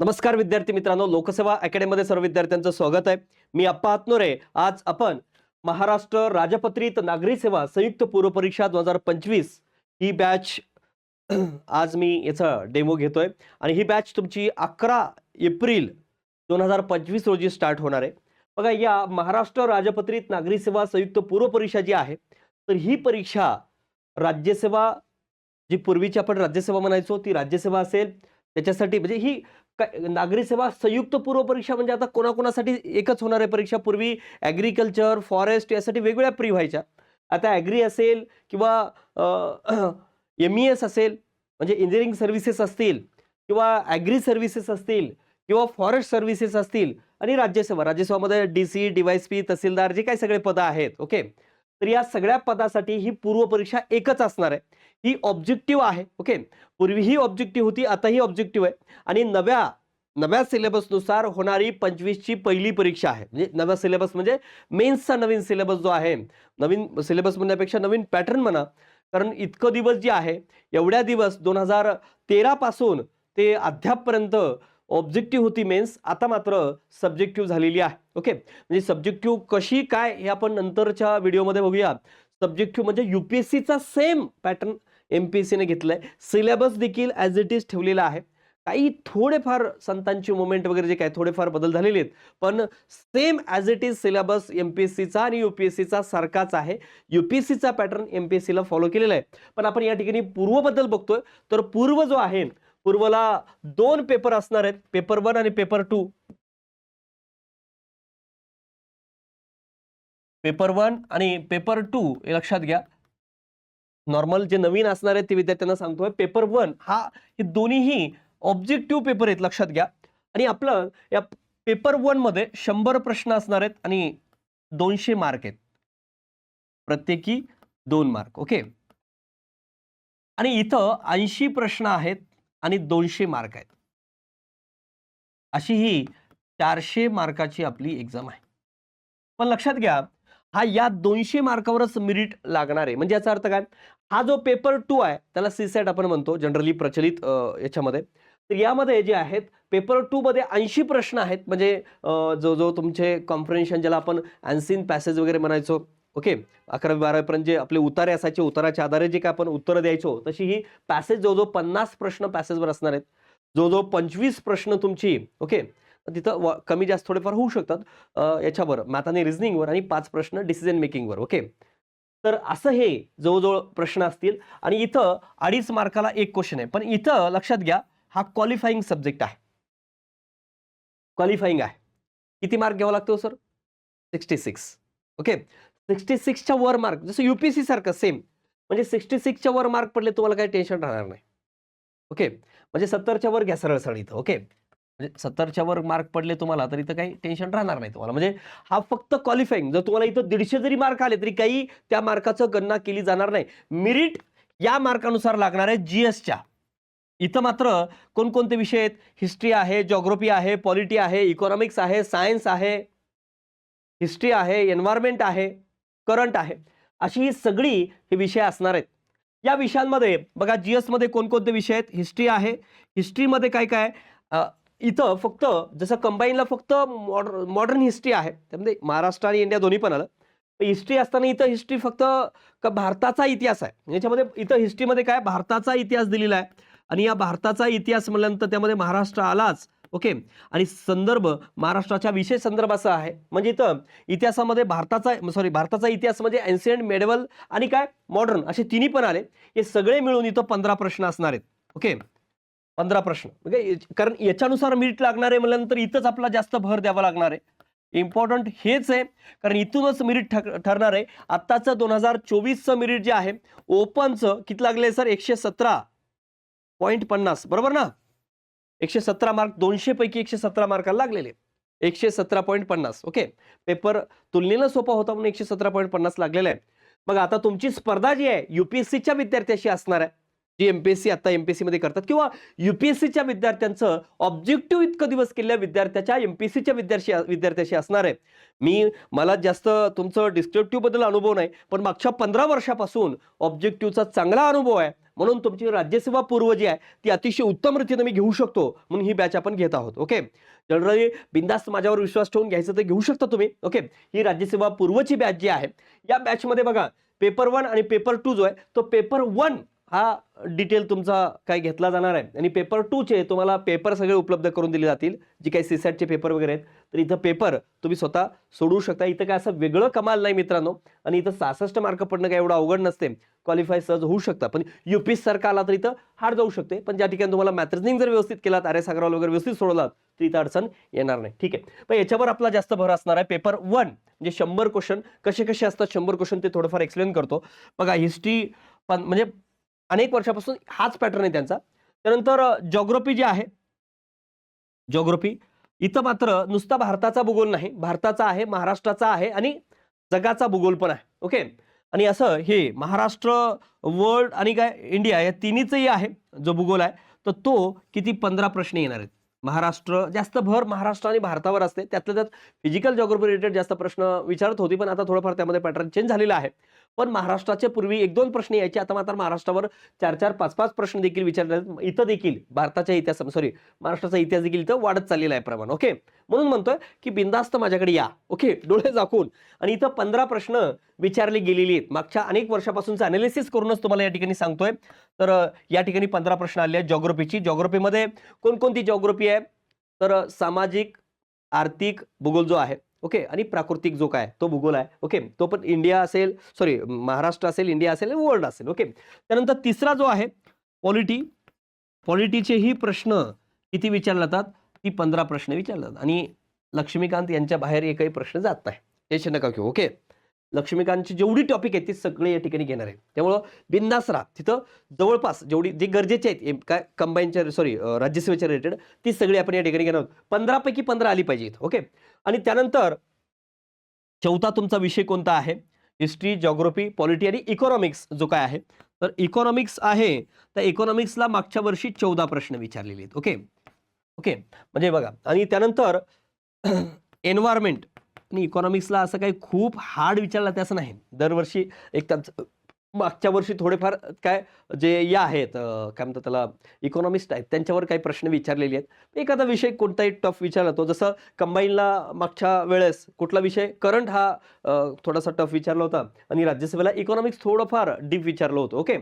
नमस्कार विद्यार्थी मित्रांनो लोकसेवा अकॅडमीमध्ये सर्व विद्यार्थ्यांचं स्वागत आहे. मी अप्पा आत्नोरे आज आपण महाराष्ट्र राजपत्रित नागरी सेवा संयुक्त पूर्व परीक्षा दोन हजार पंचवीस ही बॅच आज मी याचा डेमो घेतोय. आणि ही बॅच तुमची अकरा एप्रिल दोन हजार पंचवीस रोजी स्टार्ट होणार आहे. बघा या महाराष्ट्र राजपत्रित नागरी सेवा संयुक्त पूर्व परीक्षा जी आहे तर ही परीक्षा राज्यसेवा जी पूर्वीची आपण राज्यसेवा म्हणायचो ती राज्यसेवा असेल. त्याच्यासाठी म्हणजे ही नागरी सेवा संयुक्त पूर्व परीक्षा म्हणजे आता कोणाकोणासाठी एकच होणार आहे परीक्षा? पूर्वी ॲग्रिकल्चर फॉरेस्ट यासाठी वेगवेगळ्या प्री व्हायच्या. आता ॲग्री असेल किंवा एम ई एस असेल म्हणजे इंजिनिअरिंग सर्व्हिसेस असतील किंवा ॲग्री सर्व्हिसेस असतील किंवा फॉरेस्ट सर्व्हिसेस असतील आणि राज्यसेवा राज्यसेवामध्ये D C D Y P tehsildar जे काही सगळे पदं आहेत ओके तर या सगळ्या पदासाठी ही पूर्व परीक्षा एकच असणार आहे. ही ऑब्जेक्टिव्ह आहे ओके? पूर्वी ही ऑब्जेक्टिव्ह होती आता ही ऑब्जेक्टिव्ह आहे. आणि नव्या नव्या सिलेबसनुसार होणारी पंचवीसची पहिली परीक्षा आहे. म्हणजे नव्या सिलेबस म्हणजे मेन्सचा नवीन सिलेबस जो आहे नवीन सिलेबस म्हणण्यापेक्षा नवीन पॅटर्न म्हणा. कारण इतकं दिवस जे आहे एवढ्या दिवस दोन हजार तेरापासून ते अद्यापपर्यंत ऑब्जेक्टिव्ह होती मेन्स आता मात्र सब्जेक्टिव्ह झालेली आहे ओके? म्हणजे सब्जेक्टिव्ह कशी काय हे आपण नंतरच्या व्हिडिओमध्ये बघूया. सब्जेक्टिव्ह म्हणजे यू पी एस सीचा same pattern M P S सीने आहे सिलेबस देखील ॲज इट इज ठेवलेला आहे. काही थोडेफार संतांची मुवमेंट वगैरे जे काय थोडेफार बदल झालेले आहेत. पण same as it is syllabus M P S सीचा आणि यू पी एस सीचा सारखाच आहे. यू पी एस सीचा पॅटर्न एम पी एस सीला फॉलो केलेला आहे. पण आपण या ठिकाणी पूर्वबद्दल बघतोय. तर पूर्व जो आहे पूर्वला दोन पेपर असणार आहेत. पेपर वन आणि पेपर टू पेपर वन आणि पेपर टू हे लक्षात घ्या. नॉर्मल जे नवीन असणार आहेत ते विद्यार्थ्यांना सांगतोय. पेपर वन हा हे दोन्हीही ऑब्जेक्टिव्ह पेपर आहेत लक्षात घ्या. आणि आपलं या पेपर वनमध्ये शंभर प्रश्न असणार आहेत आणि दोनशे मार्क आहेत. प्रत्येकी दोन मार्क ओके आणि इथं ऐंशी प्रश्न आहेत आणि दोनशे मार्क आहेत. अशी ही चारशे मार्काची आपली एक्झाम आहे. पण लक्षात घ्या हा या दोनशे मार्कावरच मिरिट लागणार आहे. म्हणजे याचा अर्थ काय? हा जो पेपर टू आहे त्याला सीसॅट आपण म्हणतो जनरली प्रचलित याच्यामध्ये. तर यामध्ये जे आहेत पेपर टू मध्ये ऐंशी प्रश्न आहेत. म्हणजे जो जो तुमचे कॉम्प्रिहेन्शन ज्याला आपण अँसिन पॅसेज वगैरे म्हणायचो ओके? अकरावी बारावीपर्यंत जे आपले उतारे असायचे उताराच्या आधारे जे काय आपण उत्तरं द्यायचो तशी ही पॅसेज जवळजवळ पन्नास प्रश्न पॅसेजवर असणार आहेत. जवळजवळ पंचवीस प्रश्न तुमची ओके? तिथं व- कमी जास्त थोडेफार होऊ शकतात याच्यावर मॅथ आणि रिझनिंगवर आणि पाच प्रश्न डिसिजन मेकिंगवर ओके तर असं हे जवळजवळ प्रश्न असतील आणि इथं अडीच मार्काला एक क्वेश्चन आहे. पण इथं लक्षात घ्या हा क्वालिफाईंग सब्जेक्ट आहे. क्वालिफाईंग आहे. किती मार्क घ्यावा लागतो sir sixty six okay sixty सिक्सच्या वर मार्क जसं युपीसी सारखं सेम म्हणजे सिक्स्टी सिक्सच्या वर मार्क पडले तुम्हाला काही टेन्शन राहणार नाही. ओके म्हणजे सत्तरच्या वर घ्या सरळ सरळ इथं ओके म्हणजे सत्तरच्या वर मार्क पडले तुम्हाला तर इथं काही टेन्शन राहणार नाही तुम्हाला. म्हणजे हा फक्त क्वालिफाईंग जर तुम्हाला इथं दीडशे जरी मार्क आले तरी काही त्या मार्काचं गणना केली जाणार नाही. मिरिट या मार्कानुसार लागणार आहे जी एसच्या इथं मात्र कोणकोणते विषय आहेत? हिस्ट्री आहे जॉग्रफी आहे पॉलिटी आहे इकॉनॉमिक्स आहे सायन्स आहे. हिस्ट्री आहे एन्व्हायरमेंट आहे करंट आहे. अशी ही सगळी हे विषय असणार आहेत. या विषयांमध्ये बघा जी एसमध्ये कोणकोणते विषय आहेत? हिस्ट्री आहे. हिस्ट्रीमध्ये काय काय? इथं फक्त जसं कंबाईनला फक्त मॉडर्न मॉडर्न हिस्ट्री आहे. त्यामध्ये महाराष्ट्र आणि इंडिया दोन्ही पण आलं. हिस्ट्री असताना इथं हिस्ट्री फक्त भारताचा इतिहास आहे. याच्यामध्ये इथं हिस्ट्रीमध्ये काय? भारताचा इतिहास दिलेला आहे. आणि या भारताचा इतिहास म्हणल्यानंतर त्यामध्ये महाराष्ट्र आलाच. ओके? आणि संदर्भ महाराष्ट्राच्या विशेष संदर्भाचा आहे. म्हणजे इथं इतिहासामध्ये भारताचा सॉरी भारताचा इतिहास म्हणजे एन्सियंट मेडेवल आणि काय? मॉडर्न असे तिन्ही पण आले. हे सगळे मिळून इथं पंधरा प्रश्न असणार आहेत. ओके? पंधरा प्रश्न. म्हणजे कारण याच्यानुसार मीट लागणार आहे म्हणल्यानंतर इथंच आपला जास्त भर द्यावा लागणार आहे. इम्पॉर्टंट हेच आहे कारण इथूनच मेरिट ठरणार आहे. आत्ताचं दोन हजार चोवीसचं मिरिट जे आहे ओपनचं किती लागले सर? एकशे सतरा पॉईंट पन्नास. बरोबर ना? एकशे सतरा मार्क दोनशे पैकी एकशे सतरा मार्काला लागलेले. एकशे सतरा पॉईंट पन्नास. ओके पेपर तुलनेनं सोपा होता म्हणून एकशे सतरा पॉईंट पन्नास लागलेला आहे. मग आता तुमची स्पर्धा जी आहे युपीएससीच्या विद्यार्थ्याशी असणार आहे. जी सी आता एम पी एस सीमध्ये करतात किंवा यू पी एस सीच्या विद्यार्थ्यांचं ऑब्जेक्टिव्ह इतकं दिवस केलेल्या विद्यार्थ्याच्या एम पी एस सीच्या विद्यार्थी विद्यार्थ्याशी असणार आहे. मी मला जास्त तुमचं डिस्क्रिप्टिव्हबद्दल अनुभव नाही पण मागच्या पंधरा वर्षापासून ऑब्जेक्टिव्हचा चांगला अनुभव आहे. म्हणून तुमची राज्यसेवा पूर्व जी आहे ती अतिशय उत्तम रीतीने मी घेऊ शकतो म्हणून ही बॅच आपण घेत आहोत. ओके जनरली बिंदास्त माझ्यावर विश्वास ठेवून घ्यायचं तर घेऊ शकता तुम्ही. ओके ही राज्यसेवा पूर्वची बॅच जी आहे या बॅचमध्ये बघा पेपर वन आणि पेपर टू जो आहे तो पेपर वन हा डिटेल तुमचा काय घेतला जाणार आहे. आणि पेपर टूचे तुम्हाला पेपर सगळे उपलब्ध करून दिले जातील. जी काही सीसॅटचे पेपर वगैरे आहेत. तर इथं पेपर तुम्ही स्वतः सोडवू शकता. इथं काय असं वेगळं कमाल नाही मित्रांनो. आणि इथं सहासष्ट मार्क पडणं काय एवढं अवघड नसते. क्वालिफाय सहज होऊ शकता. पण युपी सारखा आला तर इथं हार्ड जाऊ शकते. पण ज्या ठिकाणी तुम्हाला मॅथ्रिझिंग जर व्यवस्थित केलात आर्य सागराव वगैरे व्यवस्थित सोडवलात तर इथं अडचण येणार नाही. ठीक आहे. पण याच्यावर आपला जास्त भर असणार आहे. पेपर वन म्हणजे शंभर क्वेश्चन कसे कसे असतात शंभर क्वेश्चन ते थोडंफार एक्सप्लेन करतो. बघा हिस्ट्री पण म्हणजे अनेक वर्षापासून हाच पॅटर्न आहे त्यांचा. त्यानंतर जॉग्रफी जी आहे जॉग्रफी इथं मात्र नुसता भारताचा भूगोल नाही. भारताचा आहे महाराष्ट्राचा आहे आणि जगाचा भूगोल पण आहे. ओके? आणि असं हे महाराष्ट्र वर्ल्ड आणि काय इंडिया या तिन्हीचंही आहे जो भूगोल आहे तर तो किती पंधरा प्रश्न येणार आहेत. महाराष्ट्र जास्त भर महाराष्ट्र आणि भारतावर असते. त्यातल्या त्यात फिजिकल जॉग्रफी रिलेटेड जास्त प्रश्न विचारत होती पण आता थोडंफार त्यामध्ये पॅटर्न चेंज झालेला आहे. पण महाराष्ट्राचे पूर्वी एक दोन प्रश्न यायचे आता मात्र महाराष्ट्रावर चार चार पाच पाच प्रश्न देखील विचारले. इथं देखील भारताच्या इतिहास सॉरी महाराष्ट्राचा इतिहास देखील इथं वाढत चाललेला आहे प्रमाण ओके म्हणून म्हणतोय की बिंदास्त माझ्याकडे या ओके डोळे झाकून. आणि इथं पंधरा प्रश्न विचारले गेलेली आहेत. मागच्या अनेक वर्षापासूनचं अनालिसिस करूनच तुम्हाला या ठिकाणी सांगतोय. तर या ठिकाणी पंधरा प्रश्न आले आहेत जॉग्रफीची जॉग्रफीमध्ये कोणकोणती जॉग्रफी आहे? तर सामाजिक आर्थिक भूगोल जो आहे ओके आणि प्राकृतिक जो काय तो भूगोल आहे. ओके तो पण इंडिया असेल सॉरी महाराष्ट्र असेल इंडिया असेल वर्ल्ड असेल. ओके त्यानंतर तिसरा जो आहे पॉलिटी पॉलिटीचेही प्रश्न किती विचारले जातात? ती पंधरा प्रश्न विचारले जातात. आणि लक्ष्मीकांत यांच्या बाहेर एकही प्रश्न जात नाही. टेन्शन नका घेऊ ओके. लक्ष्मीकांतची जेवढी टॉपिक आहेत ती सगळे या ठिकाणी घेणार आहे त्यामुळं बिंदासरा तिथं जवळपास जेवढी जे गरजेचे आहेत काय कंबाईनच्या सॉरी राज्यसेवेच्या रिलेटेड ती सगळी आपण या ठिकाणी घेणार आहोत. पंधरापैकी पंधरा आली पाहिजेत ओके आणि त्यानंतर चौथा तुमचा विषय कोणता आहे? हिस्ट्री जॉग्रफी पॉलिटी आणि इकॉनॉमिक्स जो काय आहे. तर इकॉनॉमिक्स आहे तर इकॉनॉमिक्सला मागच्या वर्षी चौदा प्रश्न विचारलेले आहेत ओके ओके म्हणजे बघा आणि त्यानंतर एन्व्हायरमेंट पण इकॉनॉमिक्सला असं काही खूप हार्ड विचारलं ते असं नाही. दरवर्षी एक त्यांचं मागच्या वर्षी थोडेफार काय जे या आहेत काय म्हणतात त्याला इकॉनॉमिस्ट आहेत त्यांच्यावर काही प्रश्न विचारलेले आहेत. एखादा विषय कोणताही टफ विचारला तो जसं कंबाईनला मागच्या वेळेस कुठला विषय करंट हा थोडासा टफ विचारला होता आणि राज्यसभेला इकॉनॉमिक्स थोडंफार डीप विचारलं होतं ओके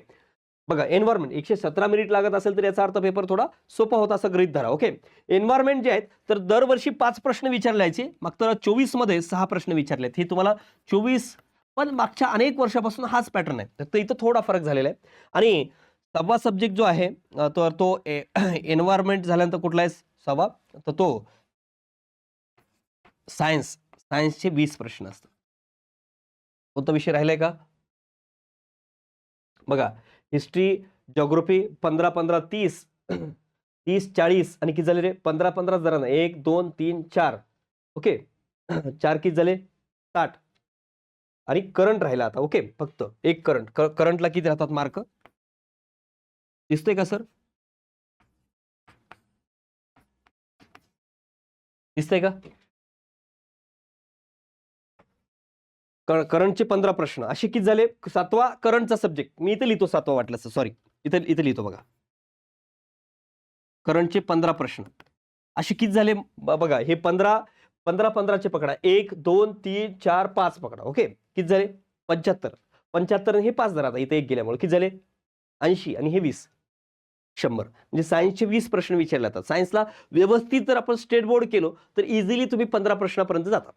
बघा एन्व्हायरमेंट एकशे सतरा मिनिट लागत असेल तर याचा अर्थ पेपर थोडा सोपा होता असं गृहित धरा ओके एन्व्हायरमेंट जे आहेत तर दरवर्षी पाच प्रश्न विचारलायचे मग मागच्या चोवीसमध्ये सहा प्रश्न विचारलेत. हे तुम्हाला चोवीस पण मागच्या अनेक वर्षापासून हाच पॅटर्न आहे. तर इथं थोडा फरक झालेला आहे. आणि सव्वा सब्जेक्ट जो आहे तर तो एन्व्हायरमेंट झाल्यानंतर कुठला आहे? सव्वा तर तो सायन्स सायन्सचे वीस प्रश्न असतात. कोणता विषय राहिलाय का? बघा हिस्ट्री जॉग्रफी पंधरा पंधरा तीस तीस चाळीस आणि किती झाले रे? पंधरा पंधरा जरा ना एक दोन तीन चार. ओके? चार किती झाले? साठ. आणि करंट राहिला आता. ओके? फक्त एक करंट करंटला किती राहतात मार्क दिसतोय का सर दिसतंय का? करंटचे पंधरा प्रश्न. असे किती झाले? सातवा करंटचा सब्जेक्ट मी इथं लिहितो सातवा वाटलं सॉरी इथं इथं लिहितो बघा. करंटचे पंधरा प्रश्न. असे किती झाले? बघा हे पंधरा पंधरा पंधराचे पकडा. एक दोन तीन चार पाच पकडा. ओके? किती झाले? पंच्याहत्तर. पंच्याहत्तर हे पाच धरा आता इथे एक गेल्यामुळे किती झाले? ऐंशी आणि हे वीस. शंभर. म्हणजे सायन्सचे वीस प्रश्न विचारले जातात. सायन्सला व्यवस्थित जर आपण स्टेट बोर्ड केलो तर इझिली तुम्ही पंधरा प्रश्नापर्यंत जाता.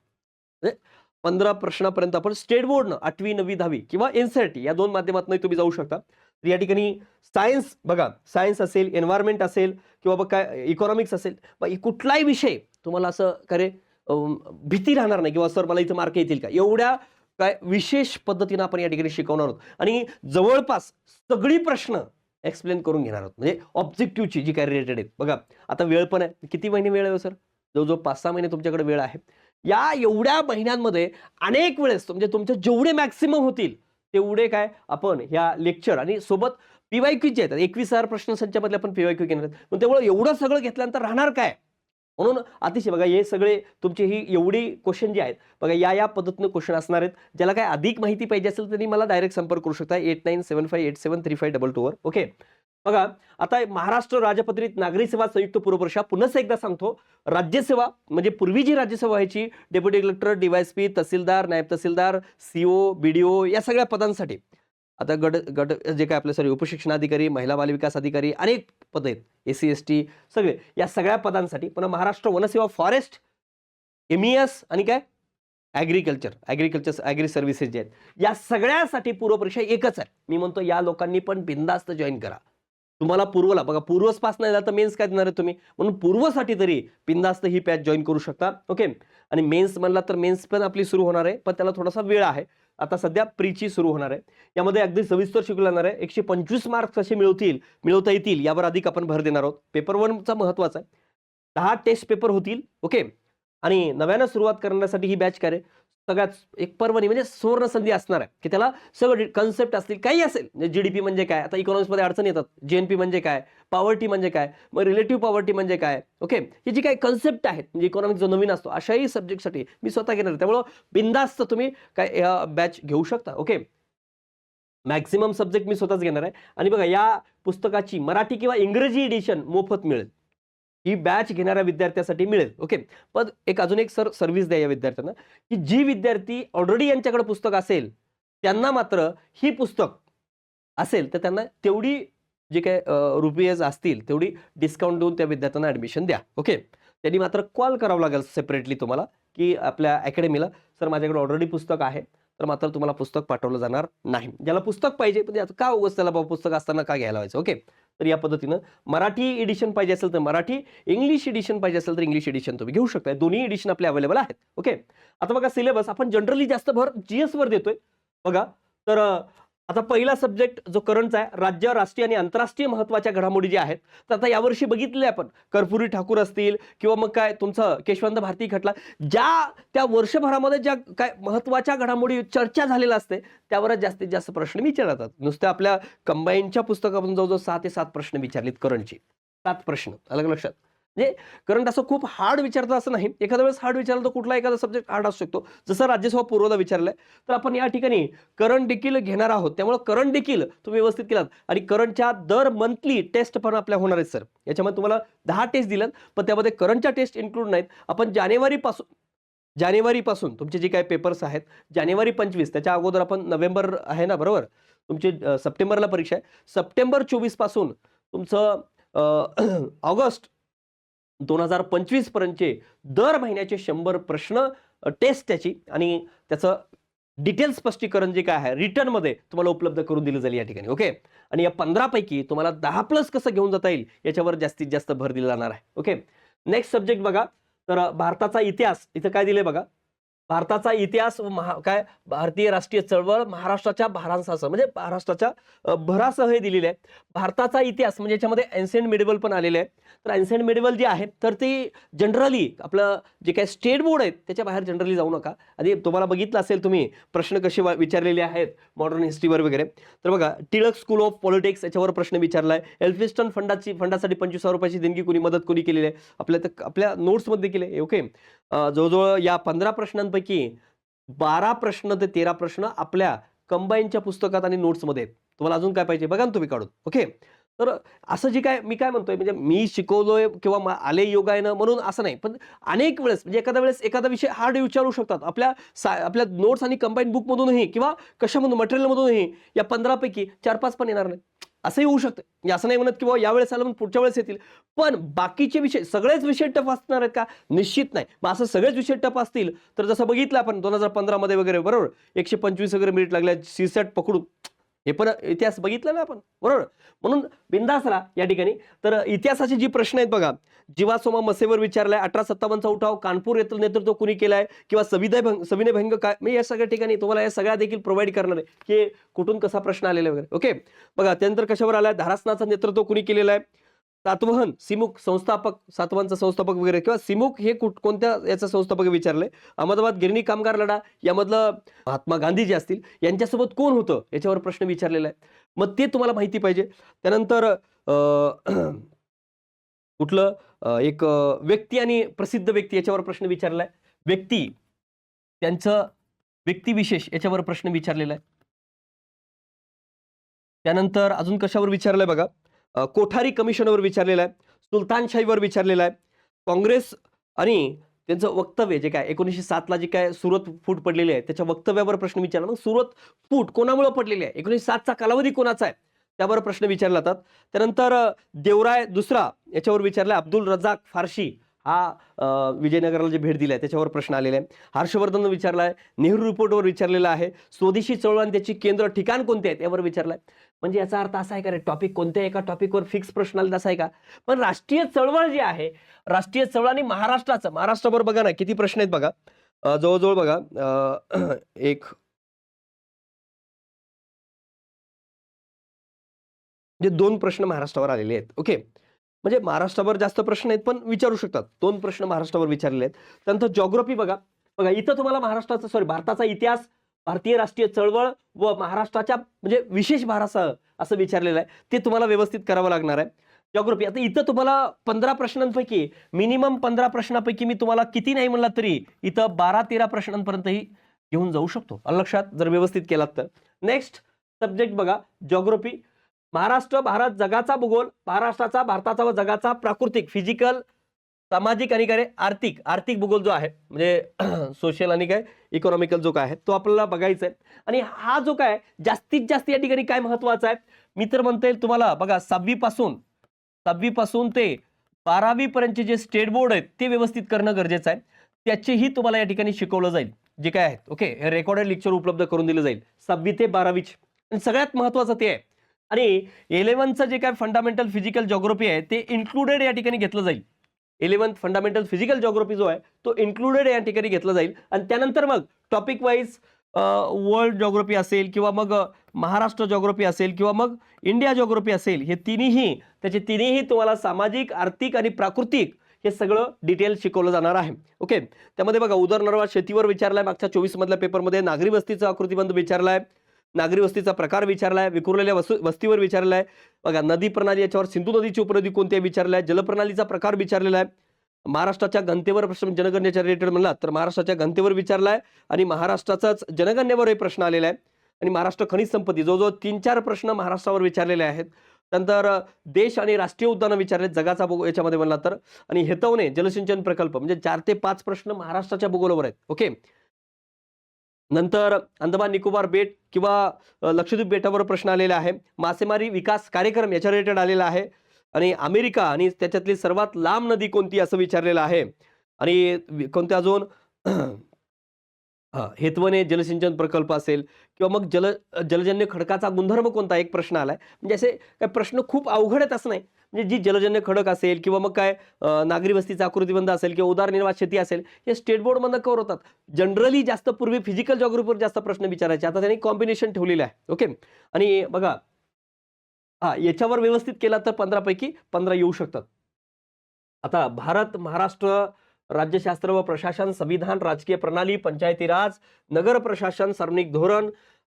म्हणजे पंधरा प्रश्नापर्यंत आपण स्टेट बोर्डनं आठवी नववी दहावी किंवा एनसीआरटी या दोन माध्यमातून तुम्ही जाऊ शकता. तर या ठिकाणी सायन्स बघा सायन्स असेल एन्व्हायरमेंट असेल किंवा बघ काय इकॉनॉमिक्स असेल मग कुठलाही विषय तुम्हाला असं करे भीती राहणार नाही किंवा सर मला इथं मार्क येतील का? एवढ्या काय विशेष पद्धतीनं आपण या ठिकाणी शिकवणार आहोत. आणि जवळपास सगळी प्रश्न एक्सप्लेन करून घेणार आहोत. म्हणजे ऑब्जेक्टिव्हची जी काय रिलेटेड आहेत. बघा आता वेळ पण आहे. किती महिने वेळ आहे हो, सर? जवळजवळ पाच सहा महिने तुमच्याकडे वेळ आहे. या एवढ्या महिन्यांमध्ये अनेक वेळेस म्हणजे तुमचे जेवढे मॅक्सिमम होतील तेवढे काय आपण ह्या लेक्चर आणि सोबत पीवाय क्यू जे आहेत एकवीस हजार प्रश्न संचामधले आपण पीवाय क्यू घेणार आहेत. पण तेवढं एवढं सगळं घेतल्यानंतर राहणार काय? म्हणून अतिशय बघा हे सगळे तुमची ही एवढी क्वेश्चन जे आहेत बघा या या पद्धतीनं क्वेश्चन असणार आहेत. ज्याला काय अधिक माहिती पाहिजे असेल तरी मला डायरेक्ट संपर्क करू शकता. Eight nine seven five eight seven three five double टूवर okay बघा आता महाराष्ट्र राजपत्रित नागरी सेवा संयुक्त पूर्वपरीक्षा पुन्हा एकदा सांगतो राज्यसेवा म्हणजे पूर्वी जी राज्यसेवा व्हायची डेप्युटी कलेक्टर डीवायएसपी तहसीलदार नायब तहसीलदार सीओ बीडीओ या सगळ्या पदांसाठी. आता गट गट जे काय आपले सॉरी उपशिक्षणाधिकारी महिला बालविकास अधिकारी अनेक पद आहेत. एस सी एस टी सगळे या सगळ्या पदांसाठी पुन्हा महाराष्ट्र वनसेवा फॉरेस्ट एमईएस आणि काय? ॲग्रिकल्चर ॲग्रिकल्चर ॲग्री सर्व्हिसेस जे आहेत. या सगळ्यासाठी पूर्वपरीक्षा एकच आहे मी म्हणतो या लोकांनी पण बिंदास्त जॉईन करा. तुम्हाला पूर्वला बघा पूर्वच पास नाही झाला तर मेन्स काय देणार आहे तुम्ही? म्हणून पूर्वसाठी तरी बिंदास्त ही पॅच जॉईन करू शकता. ओके आणि मेन्स म्हणला तर मेन्स पण आपली सुरू होणार आहे पण त्याला थोडासा वेळ आहे. आता सध्या प्रीची सुरू होणार आहे. यामध्ये अगदी सविस्तर शिकवलं जाणार आहे. एकशे पंचवीस मार्क्स कसे मिळवतील मिळवता येतील यावर अधिक आपण भर देणार आहोत. पेपर वनचा महत्त्वाचा आहे. दहा टेस्ट पेपर होतील. ओके आणि नव्यानं सुरुवात करण्यासाठी ही बॅच काय सगळ्यात एक पर्वणी म्हणजे सुवर्ण संधी असणार आहे. की त्याला सगळं कन्सेप्ट असतील काही असेल. म्हणजे पी म्हणजे काय? आता इकॉनॉमिक्समध्ये अडचण येतात. जे एन पी म्हणजे काय? पॉवर्टी म्हणजे काय? मग रिलेटिव्ह पॉवर्टी म्हणजे काय? ओके ही जी काही कन्सेप्ट आहेत म्हणजे इकॉनॉमिक जो नवीन असतो अशाही सब्जेक्टसाठी मी स्वतः घेणार आहे. त्यामुळं बिंदास्त तुम्ही काय बॅच घेऊ शकता. ओके मॅक्झिमम सब्जेक्ट मी स्वतःच घेणार आहे. आणि बघा या पुस्तकाची मराठी किंवा इंग्रजी एडिशन मोफत मिळेल. ही बॅच घेणाऱ्या विद्यार्थ्यासाठी मिळेल. ओके पण एक अजून एक सर सर्व्हिस द्या या विद्यार्थ्यांना. की जी विद्यार्थी ऑलरेडी यांच्याकडे पुस्तक असेल त्यांना मात्र ही पुस्तक असेल तर त्यांना तेवढी जे काय रुपीज असतील तेवढी डिस्काउंट देऊन त्या विद्यार्थ्यांना ॲडमिशन द्या. ओके त्यांनी मात्र कॉल करावं लागेल सेपरेटली तुम्हाला की आपल्या अकॅडमीला सर माझ्याकडे ऑलरेडी पुस्तक आहे तर मात्र तुम्हाला पुस्तक पाठवलं जाणार नाही. ज्याला पुस्तक पाहिजे पण का उगस त्याला बाबा पुस्तक असताना का घ्यायला व्हायचं ओके तर या पद्धतीनं मराठी एडिशन पाहिजे असेल तर मराठी इंग्लिश एडिशन पाहिजे असेल तर इंग्लिश एडिशन तुम्ही घेऊ शकता दोन्ही एडिशन आपले अवेलेबल आहेत. ओके आता बघा सिलेबस आपण जनरली जास्त भर जीएस वर देतोय. बघा. तर आता पहिला सब्जेक्ट जो करंटचा आहे राज्य राष्ट्रीय आणि आंतरराष्ट्रीय महत्त्वाच्या घडामोडी ज्या आहेत तर आता यावर्षी बघितले आपण. कर्पुरी ठाकूर असतील किंवा मग काय तुमचं केशवंत भारती खटला ज्या त्या वर्षभरामध्ये ज्या काय महत्त्वाच्या घडामोडी चर्चा झालेल्या असते त्यावरच जास्तीत जास्त प्रश्न विचारतात. नुसत्या आपल्या कंबाईनच्या पुस्तकातून जवळजवळ सहा ते सात प्रश्न विचारलेत करंटचे सात प्रश्न. अलग लक्षात? म्हणजे करंट असं खूप हार्ड विचारतं असं नाही. एखाद्या वेळेस हार्ड विचारलं तर कुठला एखादा सब्जेक्ट हार्ड असू शकतो. जसं राज्यसभा पूर्वला विचारलंय तर आपण या ठिकाणी करंट देखील घेणार आहोत. त्यामुळे करंट देखील तुम्ही व्यवस्थित केलात. आणि करंटच्या दर मंथली टेस्ट पण आपल्या होणार आहेत सर याच्यामध्ये तुम्हाला दहा टेस्ट दिल्यात पण त्यामध्ये करंटच्या टेस्ट इन्क्लूड नाहीत. आपण जानेवारीपासून जानेवारीपासून तुमचे जे काही पेपर्स आहेत जानेवारी पंचवीस त्याच्या अगोदर आपण नोव्हेंबर आहे ना बरोबर? तुमची सप्टेंबरला परीक्षा आहे. सप्टेंबर चोवीसपासून तुमचं ऑगस्ट दोन हजार पंचवीस पर्यंतचे दर महिन्याचे शंभर प्रश्न टेस्ट त्याची आणि त्याचं डिटेल स्पष्टीकरण जे काय आहे रिटर्नमध्ये तुम्हाला उपलब्ध करून दिलं जाईल या ठिकाणी ओके? आणि या पंधरापैकी तुम्हाला दहा प्लस कसं घेऊन जाता येईल याच्यावर जास्तीत जास्त भर दिला जाणार आहे ओके? नेक्स्ट सब्जेक्ट बघा तर भारताचा इतिहास इथं काय दिले बघा? भारताचा इतिहास महा काय भारतीय राष्ट्रीय चळवळ महाराष्ट्राच्या भारांसासह म्हणजे महाराष्ट्राच्या भरासह हे दिलेले आहे. भारताचा इतिहास म्हणजे याच्यामध्ये अँसेंट मिडेबल पण आलेले आहे. तर अँसेंट मेडिवल जे आहे तर ते जनरली आपलं जे काय स्टेट बोर्ड आहेत त्याच्या बाहेर जनरली जाऊ नका. आधी तुम्हाला बघितलं असेल तुम्ही प्रश्न कसे वा- विचारलेले आहेत मॉडर्न हिस्ट्रीवर वगैरे. तर बघा टिळक स्कूल ऑफ पॉलिटिक्स याच्यावर प्रश्न विचारलाय. एल्फिस्टन फंडाची फंडासाठी पंचवीस हजार रुपयाची देणगी कोणी मदत कोणी केलेली आहे? आपल्या तर आपल्या नोट्समध्ये केले ओके जवळजवळ या पंधरा प्रश्नांपैकी बारा प्रश्न ते तेरा प्रश्न आपल्या कंबाईनच्या पुस्तकात आणि नोट्समध्ये तुम्हाला अजून काय पाहिजे? बघा ना तुम्ही काढून. ओके? तर असं जे काय मी काय म्हणतोय म्हणजे मी शिकवलोय किंवा आले योग आहे योगायनं म्हणून असं नाही. पण अनेक वेळेस म्हणजे एखाद्या वेळेस एखादा विषय हार्ड विचारू शकतात. आपल्या सा आपल्या नोट्स आणि कंबाईन बुकमधूनही किंवा कशामधून मटेरियलमधूनही या पंधरापैकी चार पाच पण येणार नाही. असंही होऊ शकतं. म्हणजे असं नाही म्हणत की बाबा यावेळेस आलं म्हणून पुढच्या वेळेस येतील. पण बाकीचे विषय सगळेच विषय टफ असणार आहेत का? निश्चित नाही. मग असं सगळेच विषय टफ असतील तर जसं बघितलं आपण दोन हजार पंधरामध्ये वगैरे बरोबर? एकशे पंचवीस वगैरे मिनिट लागल्या सीसॅट पकडून. हे पण इतिहास बघितला ना आपण? बरोबर? म्हणून बिंदास या ठिकाणी. तर इतिहासाचे जी प्रश्न आहेत बघा जीवासोमा मसेवर विचारलाय अठरा सत्तावन्नचा उठाव कानपूर येथील नेतृत्व कुणी केलाय? किंवा सविनय भंग सविनय भंग काय? मी या सगळ्या ठिकाणी तुम्हाला या सगळ्या देखील प्रोव्हाइड करणार आहे. की कुठून कसा प्रश्न आलेला आहे वगैरे. ओके बघा त्यानंतर कशावर आलाय? धारासनाचं नेतृत्व कुणी केलेलं आहे? सातवहन सिमुक संस्थापक सातवांचा संस्थापक वगैरे किंवा सिमुक हे कुठ कोणत्या याचा संस्थापक विचारलंय अहमदाबाद गिरणी कामगार लढा यामधलं महात्मा गांधी जे असतील यांच्यासोबत कोण होतं? याच्यावर प्रश्न विचारलेला आहे. मग ते तुम्हाला माहिती पाहिजे. त्यानंतर अं, कुठलं एक व्यक्ती आणि प्रसिद्ध व्यक्ती याच्यावर प्रश्न विचारलाय व्यक्ती त्यांचं व्यक्तिविशेष याच्यावर प्रश्न विचारलेला आहे. त्यानंतर अजून कशावर विचारलंय बघा? कोठारी कमिशनवर विचारलेला आहे सुलतानशाहीवर विचारलेला आहे. काँग्रेस आणि त्यांचं वक्तव्य जे काय एकोणीसशे सातला जे काय सुरत फूट पडलेली आहे त्याच्या वक्तव्यावर प्रश्न विचारला. मग सुरत फूट कोणामुळे पडलेली आहे? एकोणीसशे सातचा कालावधी कोणाचा आहे? त्यावर प्रश्न विचारले जातात. त्यानंतर देवराय दुसरा याच्यावर विचारला अब्दुल रजाक फारशी. हा विजयनगरला जे भेट दिली आहे त्याच्यावर प्रश्न आलेला आहे हर्षवर्धन विचारला आहे नेहरू रिपोर्टवर विचारलेला आहे स्वदेशी चळवळ आणि त्याची केंद्र ठिकाण कोणते आहेत? यावर आहे. म्हणजे याचा अर्थ असा आहे का रे टॉपिक कोणत्या एका टॉपिकवर फिक्स प्रश्न आले असा आहे का? पण राष्ट्रीय चळवळ जी आहे राष्ट्रीय चळवळ आणि महाराष्ट्राचं महाराष्ट्रावर बघा ना किती प्रश्न आहेत बघा. जवळजवळ बघा एक म्हणजे दोन प्रश्न महाराष्ट्रावर आलेले आहेत. ओके म्हणजे महाराष्ट्रावर जास्त प्रश्न आहेत पण विचारू शकतात. दोन प्रश्न महाराष्ट्रावर विचारलेले आहेत. त्यानंतर जॉग्रफी बघा. बघा इथं तुम्हाला महाराष्ट्राचा सॉरी भारताचा इतिहास भारतीय राष्ट्रीय चळवळ व महाराष्ट्राच्या म्हणजे विशेष भारासह असं विचारलेलं आहे. ते तुम्हाला व्यवस्थित करावं लागणार आहे. जॉग्रफी आता इथं तुम्हाला पंधरा प्रश्नांपैकी मिनिमम पंधरा प्रश्नापैकी मी तुम्हाला किती नाही म्हणला तरी इथं बारा तेरा प्रश्नांपर्यंतही घेऊन जाऊ शकतो. लक्षात? जर व्यवस्थित केलात तर. नेक्स्ट सब्जेक्ट बघा. जॉग्रफी महाराष्ट्र भारत जगाचा भूगोल महाराष्ट्राचा भारताचा व जगाचा प्राकृतिक फिजिकल सामाजिक आणि काय आर्थिक. आर्थिक भूगोल जो आहे म्हणजे सोशल आणि काय इकॉनॉमिकल जो काय आहे तो आपल्याला बघायचा आहे. आणि हा जो काय जास्तीत जास्त या ठिकाणी काय महत्त्वाचा आहे? मी तर म्हणता येईल तुम्हाला बघा सहावी पासून सहावी पासून ते बारावीपर्यंतचे जे स्टेट बोर्ड आहेत ते व्यवस्थित करणं गरजेचं आहे. त्याचेही तुम्हाला या ठिकाणी शिकवलं जाईल. जे काय आहेत ओके हे रेकॉर्डेड लेक्चर उपलब्ध करून दिलं जाईल. सहावी ते बारावीचे. आणि सगळ्यात महत्वाचं ते आहे. आणि इलेव्हनचं जे काय फंडामेंटल फिजिकल जॉग्रफी आहे ते इन्क्लुडेड या ठिकाणी घेतलं जाईल. इलेवन फंडामेंटल फिजिकल जॉग्रफी जो आहे तो इन्क्लुडेड या ठिकाणी घेतला जाईल. आणि त्यानंतर मग टॉपिक वाईज वर्ल्ड जॉग्रफी असेल किंवा मग महाराष्ट्र जॉग्रफी असेल किंवा मग इंडिया जॉग्रफी असेल हे तिन्ही त्याचे तिन्ही तुम्हाला सामाजिक आर्थिक आणि प्राकृतिक हे सगळं डिटेल शिकवलं जाणार आहे. ओके त्यामध्ये बघा उदरनिर्वाह शेतीवर विचारलाय मागच्या चोवीस मधल्या पेपरमध्ये नागरी वस्तीचा आकृतीबंध विचारलाय. नागरी वस्तीचा प्रकार विचारला आहे विखुरलेल्या वस्तू वस्तीवर विचारलाय. बघा नदी प्रणाली याच्यावर सिंधू नदीची उपनदी कोणती आहे विचारलाय जलप्रणालीचा प्रकार विचारलेला आहे महाराष्ट्राच्या घनतेवर प्रश्न जनगणनेच्या रिलेटेड म्हणला तर महाराष्ट्राच्या घनतेवर आहे आणि महाराष्ट्राचाच जनगणनेवरही प्रश्न आलेला आहे. आणि महाराष्ट्र खनिज संपत्ती जवळजवळ तीन चार प्रश्न महाराष्ट्रावर विचारलेले आहेत. त्यानंतर देश आणि राष्ट्रीय उद्यानं विचारले जगाचा भूगोल याच्यामध्ये म्हणला तर. आणि हेतवणे जलसिंचन प्रकल्प म्हणजे चार ते पाच प्रश्न महाराष्ट्राच्या भूगोलावर आहेत. ओके? नंतर अंदमान निकोबार बेट किंवा लक्षद्वीप बेटावर प्रश्न आलेला आहे. मासेमारी विकास कार्यक्रम याच्या रिलेटेड आलेला आहे. आणि अमेरिका आणि त्याच्यातली सर्वात लांब नदी कोणती असं विचारलेलं आहे? आणि वि- अजून? हेतवने हेतवणे जलसिंचन प्रकल्प असेल किंवा मग जल जलजन्य खडकाचा गुणधर्म कोणता? एक प्रश्न आलाय. म्हणजे असे काय प्रश्न खूप अवघड आहेत असं नाही. म्हणजे जी जलजन्य खडक असेल किंवा मग काय नागरी वस्तीचा आकृतीबंध असेल किंवा उदारनिर्वाह शेती असेल हे स्टेट बोर्डमधनं कवर होतात. जनरली जास्त पूर्वी फिजिकल जॉग्रफीवर जास्त प्रश्न विचारायचे. आता त्यांनी कॉम्बिनेशन ठेवलेलं आहे. ओके आणि बघा हा याच्यावर व्यवस्थित केला तर पंधरापैकी पंधरा येऊ शकतात. आता भारत महाराष्ट्र राज्यशास्त्र व प्रशासन संविधान राजकीय प्रणाली पंचायती राज नगर प्रशासन सार्वजनिक धोरण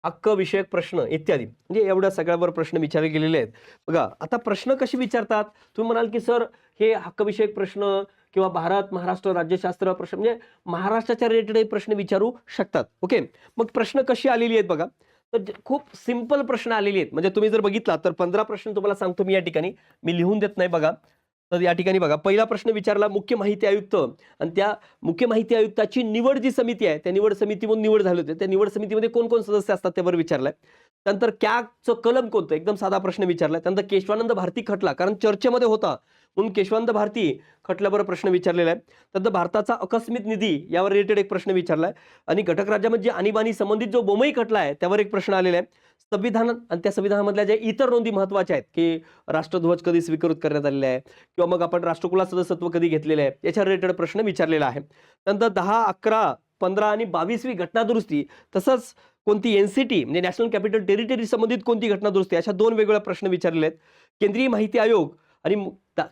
हक्क विषयक प्रश्न इत्यादी. म्हणजे एवढ्या सगळ्यावर प्रश्न विचारले गेलेले आहेत. बघा आता प्रश्न कसे विचारतात? तुम्ही म्हणाल की सर हे हक्कविषयक प्रश्न किंवा भारत महाराष्ट्र राज्यशास्त्र प्रश्न म्हणजे महाराष्ट्राच्या रिलेटेड प्रश्न विचारू शकतात. ओके? मग प्रश्न कशी आलेली आहेत बघा. तर खूप सिंपल प्रश्न आलेले आहेत. म्हणजे तुम्ही जर बघितला तर पंधरा प्रश्न तुम्हाला सांगतो मी या ठिकाणी. मी लिहून देत नाही बघा. तर या ठिकाणी बघा पहिला प्रश्न विचारला मुख्य माहिती आयुक्त आणि त्या मुख्य माहिती आयुक्ताची निवड जी समिती आहे त्या निवड समितीमधून निवड झाली होती. त्या निवड समितीमध्ये कोण कोण सदस्य असतात त्यावर विचारलाय. त्यानंतर कॅगचं कलम कोणतं? एकदम साधा प्रश्न विचारलाय. त्यानंतर केशवानंद भारती खटला कारण चर्चेमध्ये होता. म्हणून केशवानंद भारती खटल्यावर प्रश्न विचारलेला आहे. त्यानंतर भारताचा अकस्मित निधी यावर रिलेटेड एक प्रश्न विचारलाय. आणि घटक राज्यामध्ये आणीबाणी संबंधित जो बोमई खटला आहे त्यावर एक प्रश्न आलेला आहे. संविधान आणि त्या संविधानामधल्या ज्या इतर नोंदी महत्त्वाच्या आहेत की राष्ट्रध्वज कधी स्वीकृत करण्यात आलेला आहे किंवा मग आपण राष्ट्रकुला सदस्यत्व कधी घेतलेलं आहे याच्या रिलेटेड प्रश्न विचारलेला आहे. त्यानंतर दहा अकरा पंधरा आणि बावीसवी घटनादुरुस्ती तसंच कोणती एन सी टी म्हणजे नॅशनल कॅपिटल टेरिटरी संबंधित कोणती घटनादुरुस्ती अशा दोन वेगवेगळ्या प्रश्न विचारलेले आहेत. केंद्रीय माहिती आयोग आणि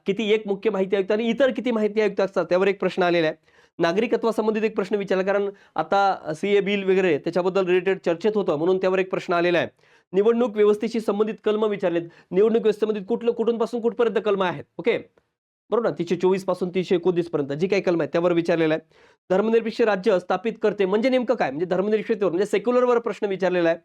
किती एक मुख्य माहिती आयुक्त आणि इतर किती माहिती आयुक्त असतात त्यावर एक प्रश्न आलेला आहे. नागरिकत्वासंबंधित एक प्रश्न विचारला कारण आता सी ए बिल वगैरे त्याच्याबद्दल रिलेटेड चर्चेत होतं म्हणून त्यावर एक प्रश्न आलेला आहे. निवडणूक व्यवस्थेशी संबंधित कलम विचारलेत. निवडणूक व्यवस्थेमध्ये कुठलं कुठून पासून कुठपर्यंत कलम आहेत? ओके? बरोबर ना? तीनशे चोवीसपासून तीनशे एकोणतीस पर्यंत जी काही कलम आहे त्यावर विचारलेला आहे. धर्मनिरपेक्ष राज्य स्थापित करते म्हणजे नेमकं काय? म्हणजे धर्मनिरपेक्षतेवर म्हणजे सेक्युलरवर प्रश्न विचारलेला आहे.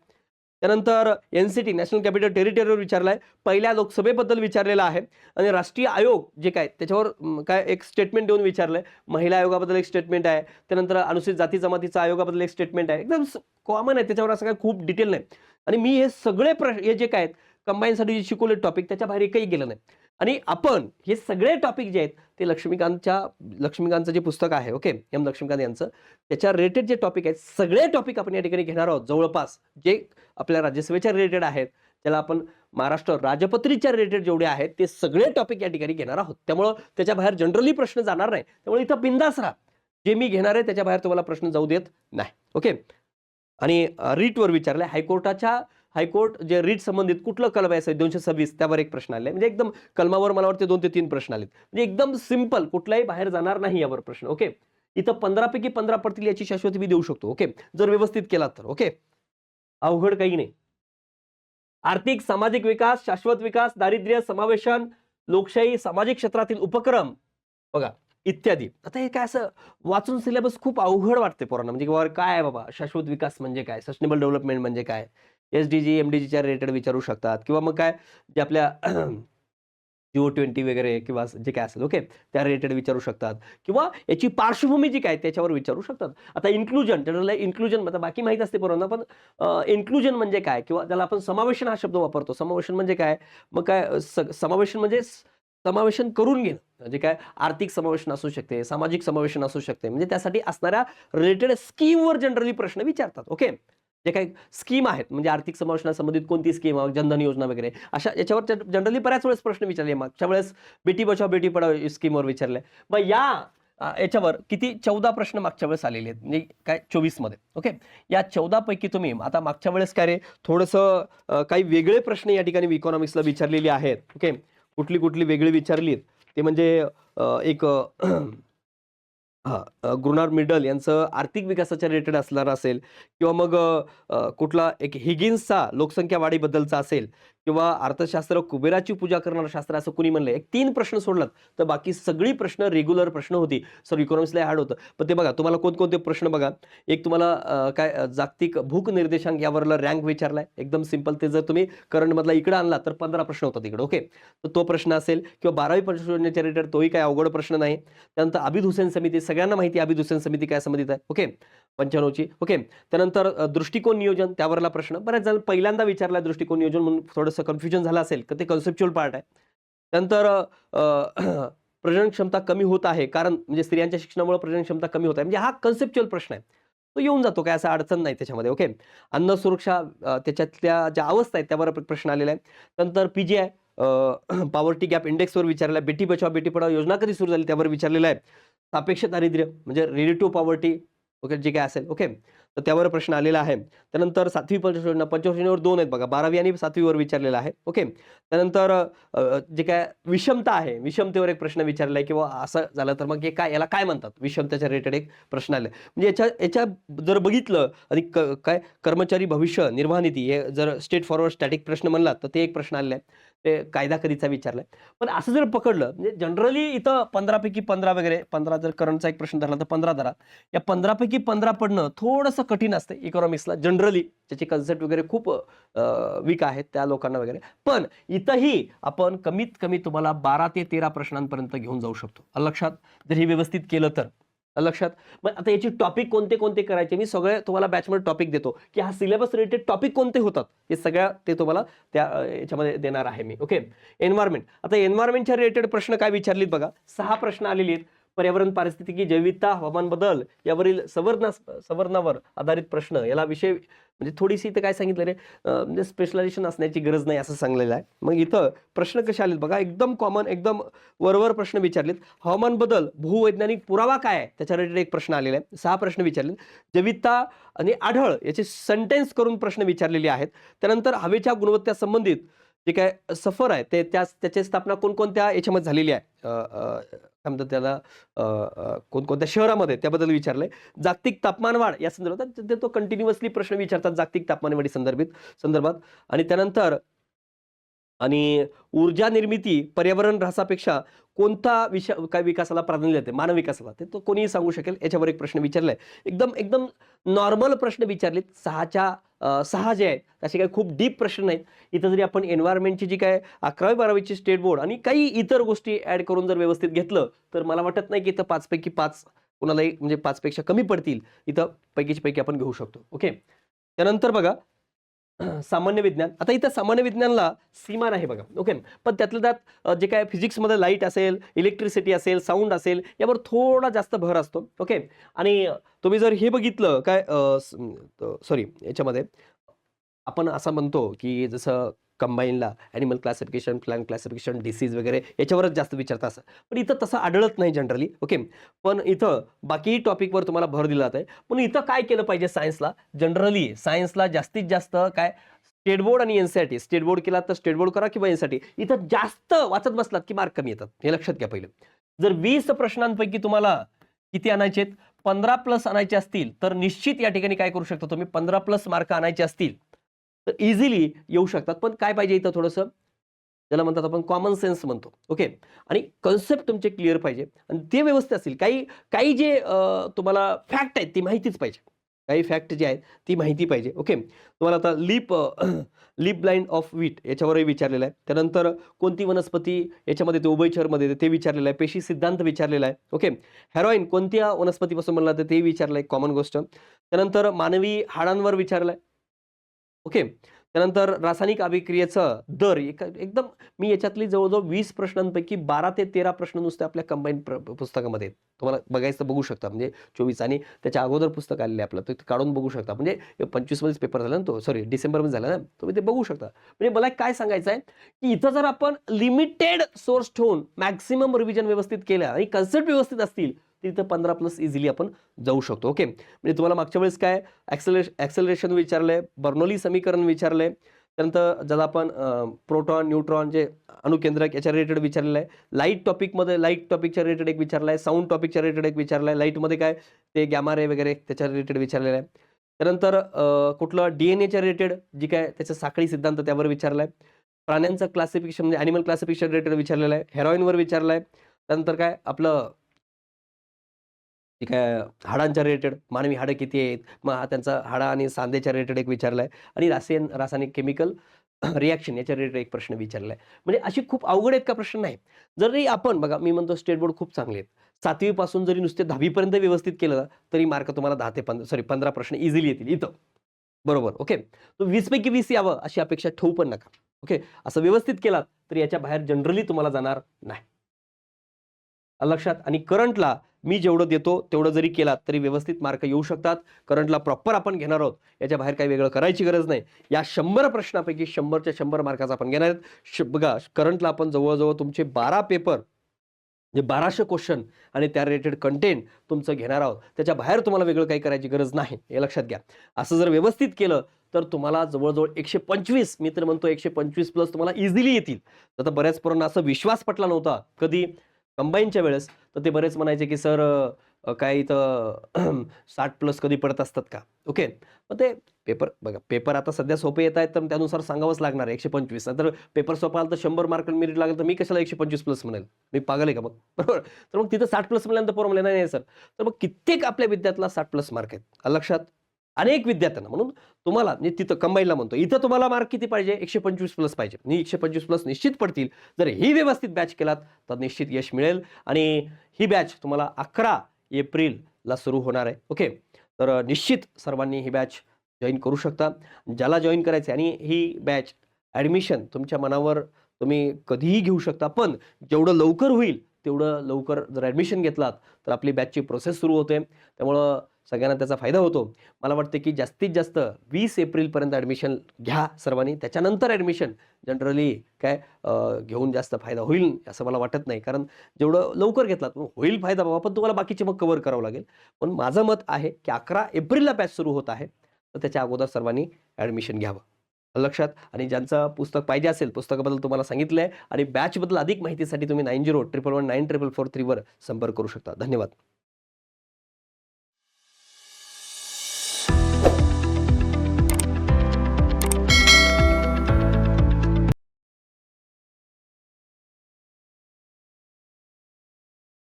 त्यानंतर N C T national capital टेरिटरीवर विचारला आहे पहिल्या लोकसभेबद्दल विचारलेला आहे. आणि राष्ट्रीय आयोग जे काय त्याच्यावर काय एक स्टेटमेंट देऊन विचारलं आहे महिला आयोगाबद्दल एक स्टेटमेंट आहे. त्यानंतर अनुसूचित जाती जमातीचा आयोगाबद्दल एक स्टेटमेंट आहे. एकदम कॉमन आहे. त्याच्यावर असं काय खूप डिटेल नाही. आणि मी हे सगळे प्रश्न हे जे काय आहेत कंबाईनसाठी जे शिकवले टॉपिक त्याच्या बाहेर एकही गेलं नाही. आणि आपण हे सगळे टॉपिक जे आहेत ते लक्ष्मीकांतच्या लक्ष्मीकांतचं जे पुस्तक आहे ओके एम लक्ष्मीकांत यांचं त्याच्या रिलेटेड जे टॉपिक आहेत सगळे टॉपिक आपण या ठिकाणी घेणार आहोत. जवळपास जे आपल्या राज्यसभेच्या रिलेटेड आहेत त्याला आपण महाराष्ट्र राजपत्रीच्या रिलेटेड जेवढे आहेत ते सगळे टॉपिक या ठिकाणी घेणार आहोत. त्यामुळं त्याच्या बाहेर जनरली प्रश्न जाणार नाही. त्यामुळे इथं बिंदास राहा. जे मी घेणार आहे त्याच्या बाहेर तुम्हाला प्रश्न जाऊ देत नाही. ओके आणि रीटवर विचारले हायकोर्टाच्या हायकोर्ट जे रीट संबंधित कुठलं कलम आहे? दोनशे सव्वीस त्यावर एक प्रश्न आले म्हणजे एकदम कलमावर मला वाटते दोन ते तीन प्रश्न आलेत. म्हणजे एकदम सिंपल कुठलाही बाहेर जाणार नाही यावर प्रश्न ओके? इथं पंधरापैकी पंधरा पडतील याची शाश्वती मी देऊ शकतो ओके? जर व्यवस्थित केला तर ओके? अवघड काही नाही. आर्थिक सामाजिक विकास शाश्वत विकास दारिद्र्य समावेशन लोकशाही सामाजिक क्षेत्रातील उपक्रम बघा इत्यादी. आता हे काय असं वाचून सिलेबस खूप अवघड वाटते पोरांना. म्हणजे किंवा काय आहे बाबा? शाश्वत विकास म्हणजे काय? सस्टेनेबल डेव्हलपमेंट म्हणजे काय? S D G M D जीच्या रिलेटेड विचारू शकतात. किंवा मग काय जे आपल्या जिओ ट्वेंटी वगैरे किंवा जे काय असेल ओके त्या रिलेटेड विचारू शकतात. किंवा याची पार्श्वभूमी जी काय त्याच्यावर विचारू शकतात. आता इन्क्लुजन जनरल इन्क्लुजन म्हणजे बाकी माहीत असते पोरांना पण इन्क्लुजन म्हणजे काय? किंवा त्याला आपण समावेशन हा शब्द वापरतो. समावेशन म्हणजे काय? मग काय समावेशन म्हणजे समावेशन करून घेणं. म्हणजे काय? आर्थिक समावेशन असू शकते सामाजिक समावेशन असू शकते. म्हणजे त्यासाठी असणाऱ्या रिलेटेड स्कीमवर जनरली प्रश्न विचारतात ओके जे काही स्कीम आहेत म्हणजे आर्थिक समावेशनासंबंधित कोणती स्कीम जनधन योजना वगैरे अशा याच्यावर जनरली बऱ्याच वेळेस प्रश्न विचारले मागच्या वेळेस बेटी बचाव बेटी पढाव स्कीमवर विचारले. मग या याच्यावर किती चौदा प्रश्न मागच्या वेळेस आलेले आहेत. म्हणजे काय चोवीसमध्ये ओके? या चौदापैकी तुम्ही आता मागच्या वेळेस काय रे थोडंसं काही वेगळे प्रश्न या ठिकाणी इकॉनॉमिक्सला विचारलेले आहेत. ओके? कुठली कुठली वेगळी विचारली ते म्हणजे एक हा अ, गुरुनार मिडल यांचं आर्थिक विकासाच्या रिलेटेड असणार असेल किंवा मग कुठला एक हिगिन्सचा लोकसंख्या वाढीबद्दलचा असेल किंवा अर्थशास्त्र कुबेराची पूजा करणारं शास्त्र असं कुणी म्हणलं एक तीन प्रश्न सोडलात तर बाकी सगळी प्रश्न रेग्युलर प्रश्न होती. सर इकॉनॉमिक्सला हार्ड होतं. पण ते बघा तुम्हाला कोणकोणते प्रश्न बघा. एक तुम्हाला काय जागतिक भूक निर्देशांक यावरला रँक विचारलाय. एकदम सिंपल ते जर तुम्ही करंटमधला इकडं आणला तर पंधरा प्रश्न होतात तिकडे ओके तर तो प्रश्न असेल किंवा बारावी पंचवीस योजनेच्या रिलेटेड तोही काय अवघड प्रश्न नाही. त्यानंतर अबिद हुसेन समिती सगळ्यांना माहिती आहे अबिद हुसेन समिती काय संबंधित आहे ओके पंच्याण्णवची ओके त्यानंतर दृष्टिकोन नियोजन त्यावरला प्रश्न. बऱ्याच जण पहिल्यांदा विचारला दृष्टिकोन नियोजन म्हणून थोडंसं कन्फ्युजन झालं असेल तर ते कन्सेप्च्युअल पार्ट आहे. त्यानंतर प्रजनन क्षमता कमी होत आहे कारण म्हणजे स्त्रियांच्या शिक्षणामुळे प्रजनन क्षमता कमी होत आहे. म्हणजे हा कन्सेप्च्युअल प्रश्न आहे. तो येऊन जातो काय असा अडचण नाही त्याच्यामध्ये ओके अन्न सुरक्षा त्याच्यातल्या ज्या अवस्था आहेत त्यावर प्रश्न आलेला आहे नंतर P G I poverty gap इंडेक्सवर विचारलेला आहे. बेटी बचाव बेटी पढाव योजना कधी सुरू झाली त्यावर विचारलेला आहे. सापेक्ष दारिद्र्य म्हणजे रिलेटिव्ह पॉवर्टी ओके जे काय असेल ओके तर त्यावर प्रश्न आलेला आहे. त्यानंतर सातवी पंचवर्ष योजना पंचवर्ष योजनेवर दोन आहेत बघा. बारावी आणि सातवीवर विचारलेला आहे. ओके. त्यानंतर जे काय विषमता आहे विषमतेवर एक प्रश्न विचारला आहे किंवा असं झालं तर मग हे काय याला काय म्हणतात? विषमतेच्या रिलेटेड एक प्रश्न आले म्हणजे याच्या याच्या जर बघितलं आणि क- काय कर्मचारी भविष्य निर्वाह निधी हे जर स्टेट फॉरवर्ड स्टॅटिक प्रश्न म्हणला तर ते एक प्रश्न आलेला आहे. ते कायदा कधीचा विचारलाय. पण असं जर पकडलं म्हणजे जनरली इथं पंधरापैकी पंधरा वगैरे पंधरा जर करंटचा एक प्रश्न धरला तर पंधरा धरा. या पंधरापैकी पंधरा पडणं थोडंसं कठीण असतं इकॉनॉमिक्सला जनरली त्याचे कन्सेप्ट वगैरे खूप वीक आहेत त्या लोकांना वगैरे. पण इथंही आपण कमीत कमी तुम्हाला बारा ते तेरा प्रश्नांपर्यंत घेऊन जाऊ शकतो. लक्षात जर हे व्यवस्थित केलं तर. लक्षात? मग आता याची टॉपिक कोणते कोणते करायचे? मी सगळे तुम्हाला बॅचमध्ये टॉपिक देतो. की हा सिलेबस रिलेटेड टॉपिक कोणते होतात? हे सगळ्या ते तुम्हाला त्या याच्यामध्ये देणार आहे मी. ओके एन्व्हायरमेंट आता एन्व्हायरमेंटच्या रिलेटेड प्रश्न काय विचारलीत बघा? सहा प्रश्न आलेले आहेत. पर्यावरण पारिस्थितिकी जैविकता हवामान बदल यावरील सवर्णा सवर्णावर आधारित प्रश्न याला विषय म्हणजे थोडीशी इथं काय सांगितलं रे? म्हणजे स्पेशलायझेशन असण्याची गरज नाही असं सांगलेलं आहे. मग इथं प्रश्न कसे आलेत बघा? एकदम कॉमन एकदम वरवर प्रश्न विचारलेत. हवामान बदल भूवैज्ञानिक पुरावा काय आहे? त्याच्या रिलेटेड एक प्रश्न आलेला आहे. सहा प्रश्न विचारलेत. जैविकता आणि आढळ याचे सेंटेन्स करून प्रश्न विचारलेले आहेत. त्यानंतर हवेच्या गुणवत्ता संबंधित जे काय सफर आहे ते त्या त्याची स्थापना कोणकोणत्या याच्यामध्ये झालेली आहे? काय म्हणतात त्याला कोणकोणत्या शहरामध्ये त्याबद्दल विचारलंय. जागतिक तापमानवाढ या संदर्भात ते- तो कंटिन्युअसली प्रश्न विचारतात जागतिक तापमानवाढी संदर्भित संदर्भात. आणि त्यानंतर आणि ऊर्जा निर्मिती पर्यावरण ऱ्हासापेक्षा कोणता विषय काय विकासाला प्राधान्य देते? मानव विकासाला. ते तो कोणीही सांगू शकेल याच्यावर एक प्रश्न विचारलाय. एकदम एकदम नॉर्मल प्रश्न विचारलेत. सहाच्या सहा जे आहेत असे काही खूप डीप प्रश्न नाहीत. इथं जरी आपण एन्व्हायरमेंटची जी काय अकरावी बारावीची स्टेट बोर्ड आणि काही इतर गोष्टी ऍड करून जर व्यवस्थित घेतलं तर मला वाटत नाही की इथं पाचपैकी पाच कुणालाही म्हणजे पाचपेक्षा कमी पडतील. इथं पैकीच पैकी आपण घेऊ शकतो. ओके त्यानंतर बघा सामान्य विज्ञान. आता इथं सामान्य विज्ञानला सीमा नाही बघा. ओके पण त्यातल्या त्यात जे काय फिजिक्समध्ये लाइट असेल इलेक्ट्रिसिटी असेल साऊंड असेल यावर थोडा जास्त भर असतो. ओके आणि तुम्ही जर हे बघितलं काय सॉरी याच्यामध्ये आपण असं म्हणतो की जसं कंबाईनला animal classification plan classification disease वगैरे याच्यावरच जास्त विचारता असं. पण इथं तसं आढळत नाही जनरली ओके पण इथं बाकी टॉपिकवर तुम्हाला भर दिला जात आहे पण इथं काय केलं पाहिजे सायन्सला जनरली सायन्सला जास्तीत जास्त काय? स्टेट बोर्ड आणि एनसीआरटी स्टेट बोर्ड केला तर स्टेट बोर्ड करा किंवा एनसीआरटी इथं जास्त वाचत बसलात की मार्क कमी येतात. हे लक्षात घ्या पहिलं. जर वीस प्रश्नांपैकी तुम्हाला किती आणायचे आहेत पंधरा प्लस आणायचे असतील तर निश्चित या ठिकाणी काय करू शकता तुम्ही? पंधरा प्लस मार्क आणायचे असतील. तर इझिली येऊ शकतात. पण काय पाहिजे इथं थोडंसं? ज्याला म्हणतात आपण कॉमन सेन्स म्हणतो. ओके आणि कन्सेप्ट तुमचे क्लिअर पाहिजे. आणि ते व्यवस्थित असतील काही काही जे तुम्हाला फॅक्ट आहेत ती माहितीच पाहिजे. काही फॅक्ट जे आहेत ती माहिती पाहिजे. ओके तुम्हाला आता leaf leaf blight of wheat याच्यावरही विचारलेलं आहे. त्यानंतर कोणती वनस्पती याच्यामध्ये ते उभयचरमध्ये ते विचारलेलं आहे. पेशी सिद्धांत विचारलेला आहे. ओके हेरोईन कोणत्या वनस्पतीपासून म्हणलं तर ते विचारलं आहे कॉमन गोष्ट. त्यानंतर मानवी हाडांवर विचारलं आहे ओके. त्यानंतर रासायनिक अभिक्रियेचं दर एक एकदम मी याच्यातली जवळजवळ वीस प्रश्नांपैकी बारा ते तेरा प्रश्न नुसते आपल्या कंबाईन पुस्तकामध्ये तुम्हाला बघायचं बघू शकता म्हणजे चोवीस आणि त्याच्या अगोदर पुस्तक आलेलं आपलं. ते काढून बघू शकता. म्हणजे पंचवीसमध्येच पेपर झाला ना तो सॉरी डिसेंबरमध्ये झाला ना तुम्ही ते बघू शकता. म्हणजे मला काय सांगायचं आहे की इथं जर आपण लिमिटेड सोर्स ठेवून मॅक्सिमम रिव्हिजन व्यवस्थित केलं आणि कन्सेप्ट व्यवस्थित असतील तिथं पंधरा प्लस इझिली आपण जाऊ शकतो. ओके म्हणजे तुम्हाला मागच्या वेळेस काय ॲक्सेलरे ॲक्सेलरेशन विचारलंय बर्नोली समीकरण विचारलंय. त्यानंतर ज्याला आपण प्रोटॉन न्यूट्रॉन जे अणुकेंद्रक याच्या रिलेटेड विचारलेलं आहे. लाइट टॉपिकमध्ये लाइट टॉपिकच्या रिलेटेड एक विचारलं आहे साऊंड टॉपिकच्या रिलेटेड एक विचारलं आहे लाईटमध्ये काय? ते गॅमारे वगैरे त्याच्या रिलेटेड विचारलेलं आहे. त्यानंतर कुठलं डी एन एच्या रिलेटेड जी काय त्याचं साखळी सिद्धांत त्यावर विचारलं आहे प्राण्यांचं क्लासिफिकेशन म्हणजे ॲनिमल क्लासिफिकेशन रिलेटेड विचारलेलं आहे. हेरोईनवर विचारलं आहे त्यानंतर काय? आपलं ठीक आहे हाडांच्या रिलेटेड मानवी हाडं किती आहेत? मग हा त्यांचा हाडा आणि सांधेच्या रिलेटेड एक विचारला आहे आणि रासायन रासायनिक केमिकल रिॲक्शन याच्या रिलेटेड एक प्रश्न विचारला आहे म्हणजे अशी खूप अवघड आहेत का प्रश्न? नाही. जरी आपण बघा मी म्हणतो स्टेट बोर्ड खूप चांगले आहेत. सातवीपासून जरी नुसते दहावीपर्यंत व्यवस्थित केलं तरी मार्क तुम्हाला दहा ते पंधरा सॉरी पंधरा प्रश्न इझिली येतील. इथं. बरोबर ओके तो वीसपैकी वीस यावं अशी अपेक्षा ठेवू पण नका ओके असं व्यवस्थित केलात तर याच्या बाहेर जनरली तुम्हाला जाणार नाही. लक्षात. आणि करंटला मी जेवढं देतो तेवढं जरी केलात तरी व्यवस्थित मार्क येऊ शकतात. करंटला प्रॉपर आपण घेणार आहोत. याच्या बाहेर काही वेगळं करायची गरज नाही. या शंभर प्रश्नापैकी शंभरच्या शंभर मार्काचा आपण घेणार आहेत. श बघा करंटला आपण जवळजवळ तुमचे बारा पेपर जे बाराशे क्वेश्चन आणि त्या रिलेटेड कंटेंट तुमचं घेणार आहोत. त्याच्या बाहेर तुम्हाला वेगळं काही करायची गरज नाही. हे लक्षात घ्या. असं जर व्यवस्थित केलं तर तुम्हाला जवळजवळ एकशे पंचवीस मी तर म्हणतो एकशे पंचवीस प्लस तुम्हाला इझिली येतील. आता बऱ्याच पोरांना असं विश्वास पटला नव्हता. कधी? कंबाईनच्या वेळेस तर ते बरेच म्हणायचे की सर काय इथं साठ प्लस कधी पडत असतात का? ओके? मग ते पेपर बघा पेपर आता सध्या सोपे येत आहेत तर त्यानुसार सांगावंच लागणार आहे एकशे पंचवीस. तर पेपर सोपा आला तर शंभर मार्क मिरिट लागेल तर मी कशाला एकशे पंचवीस प्लस म्हणेल? मी पागल आहे का मग? बरोबर? तर मग तिथं साठ प्लस म्हणल्यानंतर पोरं म्हणले नाही सर. तर मग कित्येक आपल्या विद्यार्थ्याला साठ प्लस मार्क आहेत. लक्षात? अनेक विद्यार्थ्यांना म्हणून तुम्हाला म्हणजे तिथं कंबाईनला म्हणतो इथं तुम्हाला मार्क किती पाहिजे? एकशे पंचवीस प्लस पाहिजे. आणि एकशे पंचवीस प्लस निश्चित पडतील. जर ही व्यवस्थित बॅच केलात तर निश्चित यश मिळेल. आणि ही बॅच तुम्हाला अकरा एप्रिलला सुरू होणार आहे. ओके तर निश्चित सर्वांनी ही बॅच जॉईन करू शकता. ज्याला जॉईन करायचं आहे आणि ही बॅच ॲडमिशन तुमच्या मनावर तुम्ही कधीही घेऊ शकता. पण जेवढं लवकर होईल तेवढं लवकर जर ॲडमिशन घेतलात तर आपली बॅचची प्रोसेस सुरू होते. त्यामुळं सगळ्यांना त्याचा फायदा होतो. मला वाटतं की जास्तीत जास्त वीस एप्रिलपर्यंत ॲडमिशन घ्या सर्वांनी. त्याच्यानंतर ॲडमिशन जनरली काय घेऊन जास्त फायदा होईल असं मला वाटत नाही. कारण जेवढं लवकर घेतलात मग होईल फायदा बाबा. पण तुम्हाला बाकीचे मग कव्हर करावं लागेल. पण माझं मत आहे की अकरा एप्रिलला बॅच सुरू होत आहे तर त्याच्या अगोदर सर्वांनी ॲडमिशन घ्यावं. लक्षात? आणि ज्यांचं पुस्तक पाहिजे असेल पुस्तकाबद्दल तुम्हाला सांगितलं आहे आणि बॅचबद्दल अधिक माहितीसाठी तुम्ही nine zero triple one nine triple four थ्रीवर संपर्क करू शकता. धन्यवाद.